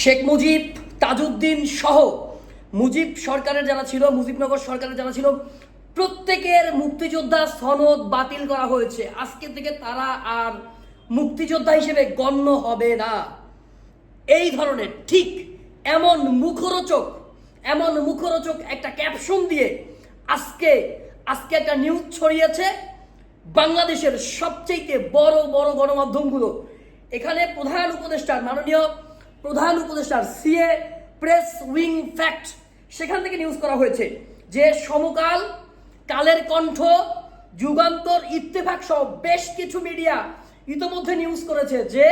শেখ মুজিব, তাজউদ্দিন সহ মুজিব সরকারের যারা ছিল, মুজিবনগর সরকারের যারা ছিল, প্রত্যেকের মুক্তিযোদ্ধা সনদ বাতিল করা হয়েছে। আজকে থেকে তারা আর মুক্তিযোদ্ধা হিসেবে গণ্য হবে না। এই ধরনের ঠিক এমন মুখরোচক এমন মুখরোচক একটা ক্যাপশন দিয়ে আজকে আজকে একটা নিউজ ছড়িয়েছে বাংলাদেশের সবচেয়ে বড় বড় গণমাধ্যমগুলো। এখানে প্রধান উপদেষ্টা মাননীয় প্রধান উপদেষ্টার সিএ প্রেস উইং ফ্যাক্ট সেখান থেকে নিউজ করা হয়েছে যে সমকাল, কালের কণ্ঠ, যুগান্তর, ইত্তেফাক সহ বেশ কিছু মিডিয়া ইতোমধ্যে নিউজ করেছে যে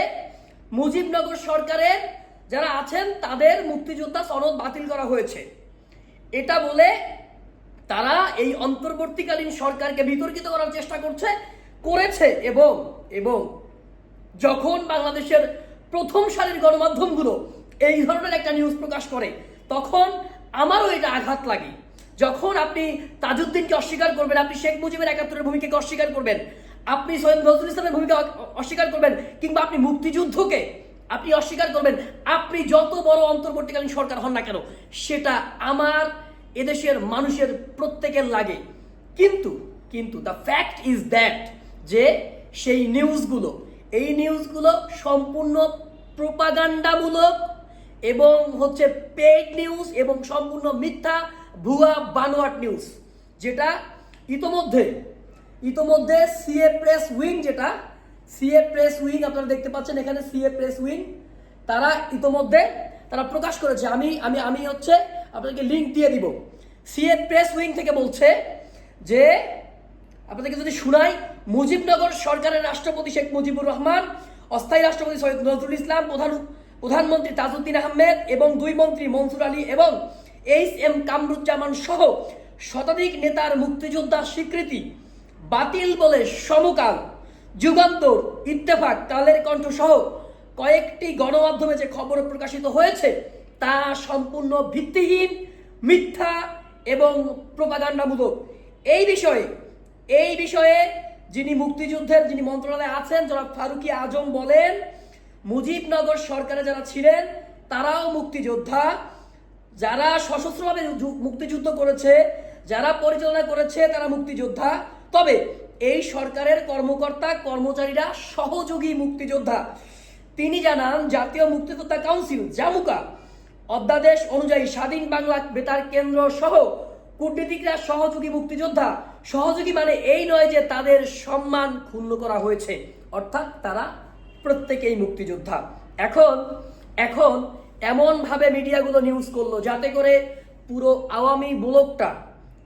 মুজিবনগর সরকারের যারা আছেন, তাদের মুক্তিযোদ্ধা সনদ বাতিল করা হয়েছে। এটা বলে তারা এই অন্তর্বর্তীকালীন সরকারকে বিতর্কিত করার চেষ্টা করছে, করেছে এবং এবং যখন বাংলাদেশের প্রথম সারির গণমাধ্যমগুলো এই ধরনের একটা নিউজ প্রকাশ করে, তখন আমারও এটা আঘাত লাগে। যখন আপনি তাজউদ্দিনকে অস্বীকার করবেন, আপনি শেখ মুজিবের একাত্তরের ভূমিকাকে অস্বীকার করবেন, আপনি সৈয়দ নজরুল ইসলামের ভূমিকা অস্বীকার করবেন, কিংবা আপনি মুক্তিযুদ্ধকে আপনি অস্বীকার করবেন, আপনি যত বড় অন্তর্বর্তীকালীন সরকার হন না কেন, সেটা আমার এদেশের মানুষের প্রত্যেকের লাগে। কিন্তু কিন্তু দ্য ফ্যাক্ট ইজ দ্যাট যে সেই নিউজগুলো এই নিউজগুলো সম্পূর্ণ প্রোপাগান্ডামূলক এবং হচ্ছে পেড নিউজ এবং সম্পূর্ণ মিথ্যা, ভুয়া, বানোয়াট নিউজ যেটা ইতোমধ্যে ইতোমধ্যে সিএ প্রেস উইং যেটা সিএ প্রেস উইং আপনারা দেখতে পাচ্ছেন এখানে সিএ প্রেস উইং তারা ইতোমধ্যে, তারা প্রকাশ করেছে। আমি আমি আমি হচ্ছে আপনাদেরকে লিংক দিয়ে দিব। সিএ প্রেস উইং থেকে বলছে যে, আপনাদেরকে যদি শুনাই মুজিবনগর সরকারের রাষ্ট্রপতি শেখ মুজিবুর রহমান, অস্থায়ী রাষ্ট্রপতি সৈয়দ নজরুল ইসলাম, প্রধান প্রধানমন্ত্রী তাজউদ্দিন আহমেদ এবং দুই মন্ত্রী মনসুর আলী এবং এইচ এম কামরুজ্জামান সহ শতাধিক নেতার মুক্তিযোদ্ধা স্বীকৃতি বাতিল বলে সমকাল, যুগান্তর, ইত্তেফাক কালের কণ্ঠ সহ কয়েকটি গণমাধ্যমে যে খবর প্রকাশিত হয়েছে তা সম্পূর্ণ ভিত্তিহীন, মিথ্যা এবং প্রপাগান্ডামূলক। এই বিষয়ে এই বিষয়ে যিনি মুক্তিযুদ্ধের যিনি মন্ত্রণালয়ে আছেন যারা ফারুকি আজম বলেন, মুজিবনগর সরকারে যারা ছিলেন, তারাও মুক্তিযোদ্ধা। যারা সশস্ত্রভাবে মুক্তিযুদ্ধ করেছে, যারা পরিচালনা করেছে, তারা মুক্তিযোদ্ধা। তবে এই সরকারের কর্মকর্তা, কর্মচারীরা সহযোগী মুক্তিযোদ্ধা। তিনি জানান, জাতীয় মুক্তিযোদ্ধা কাউন্সিল, জামুকা, অধ্যাদেশ অনুযায়ী স্বাধীন বাংলা বেতার কেন্দ্র সহ কূটনীতিকরা সহযোগী মুক্তিযোদ্ধা। সহযোগী মানে এই নয় যে তাদের সম্মান ক্ষুণ্ণ করা হয়েছে। অর্থাৎ তারা প্রত্যেকেই মুক্তিযোদ্ধা। এখন এখন এমনভাবে মিডিয়াগুলো নিউজ করল যাতে করে পুরো আওয়ামী ব্লকটা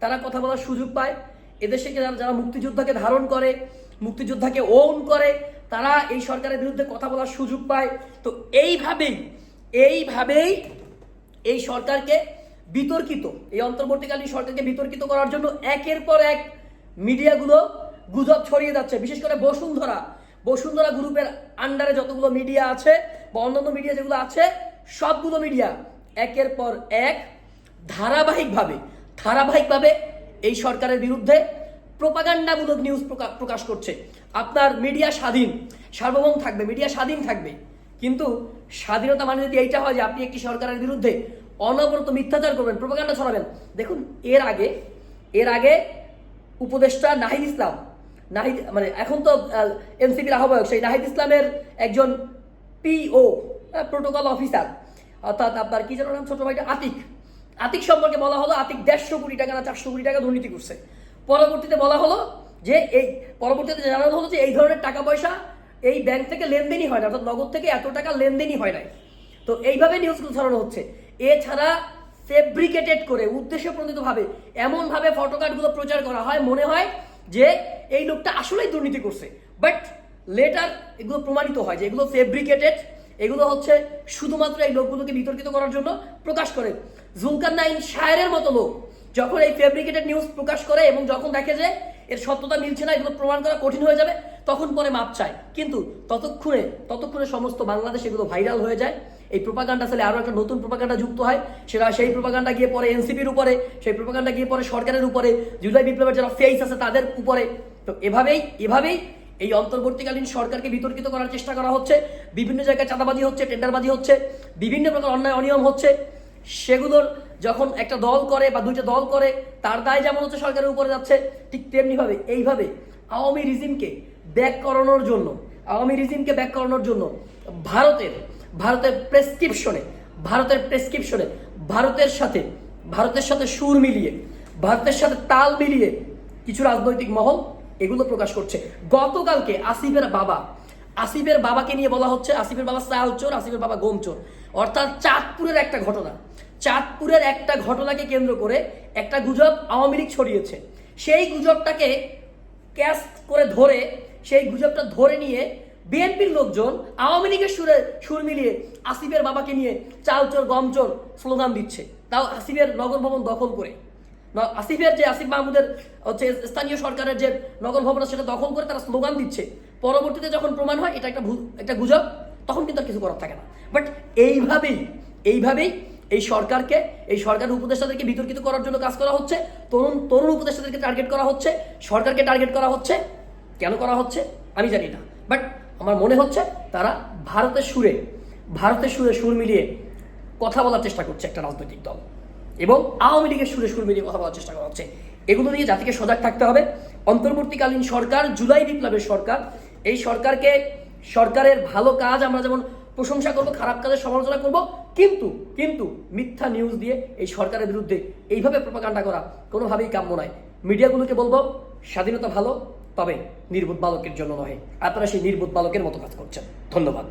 তারা কথা বলার সুযোগ পায়। এদেশে যারা যারা মুক্তিযোদ্ধাকে ধারণ করে, মুক্তিযোদ্ধাকে ওন করে, তারা এই সরকারের বিরুদ্ধে কথা বলার সুযোগ পায়। তো এইভাবেই এইভাবেই এই সরকারকে বিতর্কিত। এই অন্তর্বর্তীকালীন সরকারকে বিতর্কিত করার জন্য একের পর এক মিডিয়াগুলো গুজব ছড়িয়ে যাচ্ছে। বিশেষ করে বসুন্ধরা। বসুন্ধরা গ্রুপের আন্ডারে যতগুলো মিডিয়া আছে বা অন্যান্য মিডিয়া যেগুলো আছে, সবগুলো মিডিয়া একের পর এক ধারাবাহিকভাবে ধারাবাহিকভাবে এই সরকারের বিরুদ্ধে প্রোপাগান্ডামূলক নিউজ প্রকা- প্রকাশ করছে। আপনার মিডিয়া স্বাধীন, সার্বভৌম থাকবে মিডিয়া স্বাধীন থাকবে। কিন্তু স্বাধীনতা মানে যদি এইটা হয় যে আপনি একটি সরকারের বিরুদ্ধে অনবরত মিথ্যাচার করবেন প্রোপাগান্ডা ছড়াবেন। দেখুন, এর আগে এর আগে উপদেষ্টা নাহিদ ইসলাম, নাহিদ মানে এখন তো এনসিপির আহ্বায়ক, সেই নাহিদ ইসলামের একজন পিও প্রোটোকল অফিসার অর্থাৎ আপনার কি যেন নাম, ছোট ভাইটা? আতিক। আতিক সম্পর্কে বলা হলো, আতিক দেড়শো কোটি টাকা না চারশো কোটি টাকা দুর্নীতি করছে। পরবর্তীতে বলা হলো যে, এই, পরবর্তীতে জানানো হলো যে, এই ধরনের টাকা পয়সা এই ব্যাংক থেকে লেনদেনই হয় না, অর্থাৎ নগদ থেকে এত টাকা লেনদেনই হয় নাই। তো এইভাবে নিউজগুলো ছড়ানো হচ্ছে। এছাড়া ফেব্রিকেটেড করে উদ্দেশ্য প্রণোদিতভাবে এমনভাবে ফটোকার্ডগুলো প্রচার করা হয়, মনে হয় যে এই লোকটা আসলেই দুর্নীতি করছে। বাট লেটার এগুলো প্রমাণিত হয় যে এগুলো ফেব্রিকেটেড এগুলো হচ্ছে শুধুমাত্র এই লোকগুলোকে বিতর্কিত করার জন্য প্রকাশ করে। জুলকার নাইন শায়ের মতো লোক যখন এই ফেব্রিকেটেড নিউজ প্রকাশ করে এবং যখন দেখে যে এর সত্যতা মিলছে না, এগুলো প্রমাণ করা কঠিন হয়ে যাবে, তখন পরে মাপ চায়। কিন্তু ততক্ষণে ততক্ষণে সমস্ত বাংলাদেশ এগুলো ভাইরাল হয়ে যায়। এই প্রোপাগান্ডা আসলে আরও একটা নতুন প্রোপাগান্ডা যুক্ত হয়। সেটা সেই প্রোপাগান্ডা গিয়ে পরে এনসিপির উপরে, সেই প্রোপাগান্ডা গিয়ে পরে সরকারের উপরে, জুলাই বিপ্লবের যারা ফেস আছে তাদের উপরে। তো এভাবেই এভাবেই এই অন্তর্বর্তীকালীন সরকারকে বিতর্কিত করার চেষ্টা করা হচ্ছে। বিভিন্ন জায়গায় চাঁদাবাজি হচ্ছে, টেন্ডারবাজি হচ্ছে, বিভিন্ন প্রকার অন্যায় অনিয়ম হচ্ছে। সেগুলোর যখন একটা দল করে বা দুইটা দল করে, তার দায় যেমন হচ্ছে সরকারের উপরে যাচ্ছে, ঠিক তেমনিভাবে এইভাবে আওয়ামী রিজিমকে ব্যাক করানোর জন্য, আওয়ামী রিজিমকে ব্যাক করানোর জন্য ভারতের ভারতের প্রেসক্রিপশনে ভারতের প্রেসক্রিপশনে, ভারতের সাথে ভারতের সাথে সুর মিলিয়ে, ভারতের সাথে তাল মিলিয়ে কিছু রাজনৈতিক মহল এগুলো প্রকাশ করছে। গতকালকে আসিফের বাবা, আসিফের বাবাকে নিয়ে বলা হচ্ছে আসিফের বাবা চাল চোর, আসিফের বাবা গোম চোর। অর্থাৎ চাঁদপুরের একটা ঘটনা। চাঁদপুরের একটা ঘটনাকে কেন্দ্র করে একটা গুজব আওয়ামী লীগ ছড়িয়েছে। সেই গুজবটাকে ক্যাশ করে ধরে, সেই গুজবটা ধরে নিয়ে বিএনপির লোকজন আওয়ামী লীগের সুরে সুর মিলিয়ে আসিফের বাবাকে নিয়ে চাল চোর গম চোর স্লোগান দিচ্ছে। তাও আসিফের নগর ভবন দখল করে। আসিফের যে আসিফ মাহমুদের হচ্ছে স্থানীয় সরকারের যে নগর ভবন সেটা দখল করে তারা স্লোগান দিচ্ছে। পরবর্তীতে যখন প্রমাণ হয়, এটা একটা একটা গুজব, তখন কিন্তু আর কিছু করার থাকে না। বাট এইভাবেই এইভাবেই এই সরকারকে, এই সরকারের উপদেষ্টাদেরকে বিতর্কিত করার জন্য কাজ করা হচ্ছে, তরুণ তরুণ উপদেষ্টাদেরকে টার্গেট করা হচ্ছে, সরকারকে টার্গেট করা হচ্ছে, কেন করা হচ্ছে, আমি জানি না। বাট আমার মনে হচ্ছে তারা ভারতের সুরে ভারতের সুরে সুর মিলিয়ে কথা বলার চেষ্টা করছে একটা রাজনৈতিক দল। এবং আওয়ামী লীগের সুরে সুর মিলিয়ে কথা বলার চেষ্টা করা হচ্ছে। এগুলো নিয়ে জাতিকে সজাগ থাকতে হবে। অন্তর্বর্তীকালীন সরকার, জুলাই বিপ্লবের সরকার, এই সরকারকে, সরকারের ভালো কাজ আমরা যেমন প্রশংসা করব, খারাপ কাজের সমালোচনা করব, কিন্তু কিন্তু মিথ্যা নিউজ দিয়ে এই সরকারের বিরুদ্ধে এইভাবে প্রপাগান্ডা করা কোনোভাবেই কাম্য নয়। মিডিয়াগুলোকে বলব, স্বাধীনতা ভালো তবে নির্বোধ বালকের জন্য নহে। আপনারা সেই নির্বোধ বালকের মতো কাজ করছেন। ধন্যবাদ।